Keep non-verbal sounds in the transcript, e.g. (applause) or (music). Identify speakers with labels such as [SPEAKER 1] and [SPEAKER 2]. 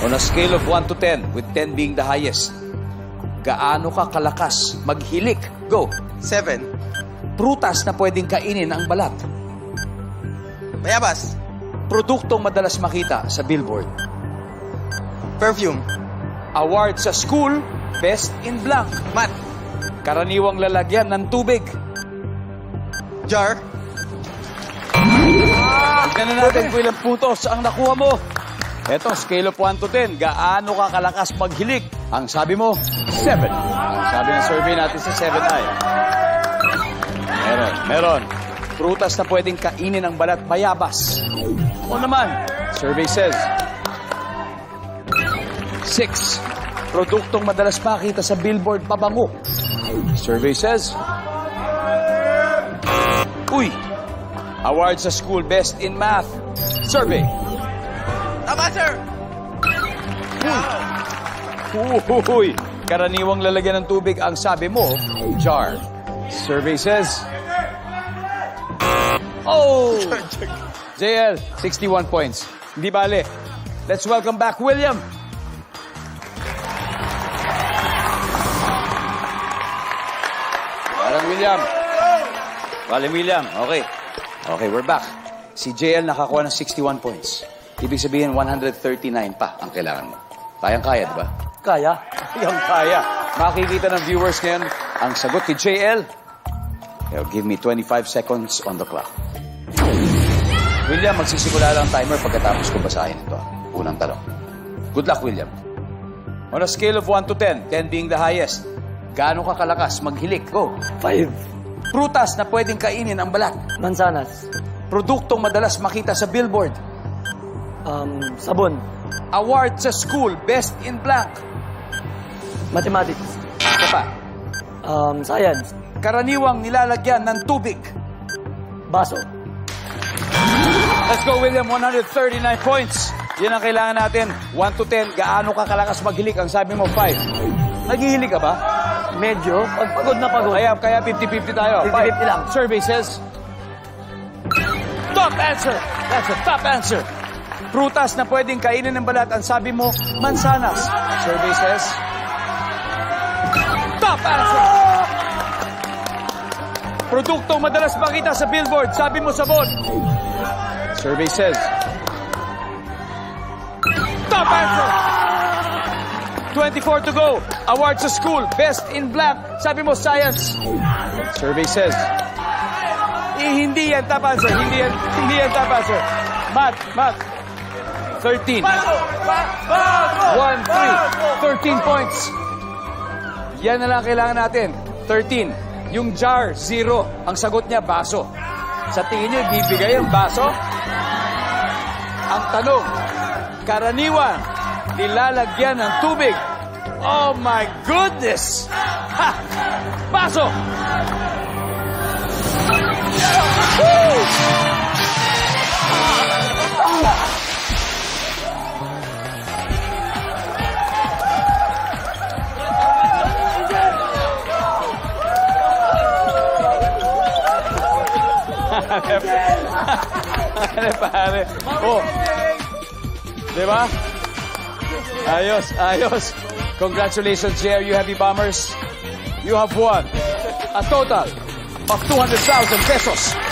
[SPEAKER 1] On a scale of 1 to 10, with 10 being the highest, gaano ka kalakas maghilik? Go.
[SPEAKER 2] Seven.
[SPEAKER 1] Prutas na pwedeng kainin ang balat.
[SPEAKER 2] Bayabas.
[SPEAKER 1] Produktong madalas makita sa billboard.
[SPEAKER 2] Perfume.
[SPEAKER 1] Award sa school, best in blank.
[SPEAKER 2] Mat.
[SPEAKER 1] Karaniwang lalagyan ng tubig.
[SPEAKER 2] Jar.
[SPEAKER 1] Tignan na natin kung ilang puntos ang nakuha mo. Eto, scale of 1 to 10, gaano ka kalakas maghilig? Ang sabi mo, 7. Ang sabi ng survey natin sa 7 ay. Meron, meron. Prutas na pwedeng kainin ang balat bayabas. O naman, survey says, 6. Produktong madalas makita sa billboard pabango. Survey says, Uy! Award sa school best in math. Survey.
[SPEAKER 2] Tama, sir.
[SPEAKER 1] Uy! Karaniwang lalagyan ng tubig ang sabi mo, jar. Survey says... Oh! JL, 61 points. Hindi bale. Let's welcome back William. Parang William. Parang William. Okay. Okay, we're back. Si JL nakakuha ng 61 points. Ibig sabihin, 139 pa ang kailangan mo. Kayang-kaya, di ba?
[SPEAKER 3] Kaya. (laughs)
[SPEAKER 1] Kayang-kaya. Makikita ng viewers ngayon ang sagot ni JL. Now, give me 25 seconds on the clock. William, magsisimula lang ang timer pagkatapos ko basahin ito. Unang tanong. Good luck, William. On a scale of 1 to 10, 10 being the highest, gaano ka kalakas maghilik? Go.
[SPEAKER 3] Five.
[SPEAKER 1] Prutas na pwedeng kainin ang balat.
[SPEAKER 3] Mansanas.
[SPEAKER 1] Produktong madalas makita sa billboard.
[SPEAKER 3] Um, sabon.
[SPEAKER 1] Award sa school, best in blank.
[SPEAKER 3] Mathematics.
[SPEAKER 1] Isa pa.
[SPEAKER 3] Um, science.
[SPEAKER 1] Karaniwang nilalagyan ng tubig.
[SPEAKER 3] Baso.
[SPEAKER 1] Let's go, William. 139 points. Yan ang kailangan natin. 1 to 10, gaano ka kalakas maghilik? Ang sabi mo, 5. Naghihilig ka ba?
[SPEAKER 3] Medyo. Pag pagod na pagod.
[SPEAKER 1] Kaya, kaya 50-50 tayo.
[SPEAKER 3] 50-50
[SPEAKER 1] Five.
[SPEAKER 3] lang.
[SPEAKER 1] Survey says... Top answer! That's a top answer. Prutas na pwedeng kainin ng balat. Ang sabi mo, mansanas. Survey says... Top answer! Produktong madalas makita sa billboard. Sabi mo, sabon. Survey says... Top answer! 24 to go. Award sa school. Best in black. Sabi mo, science. Survey says... Eh, hindi yan top answer. Hindi yan, hindi yan top answer. Math, math. 13. 1, 3, 13 points. Yan na lang kailangan natin. 13. Yung jar, zero. Ang sagot niya, baso. Sa tingin niyo, bibigay ang baso? Ang tanong, karaniwan, nilalagyan ng tubig. Oh my goodness! Ha! Baso! Woo! Pare, pare. Oh. Di ba? Ayos, ayos. Congratulations, JR. You Heavy Bombers. You have won a total of 200,000 pesos.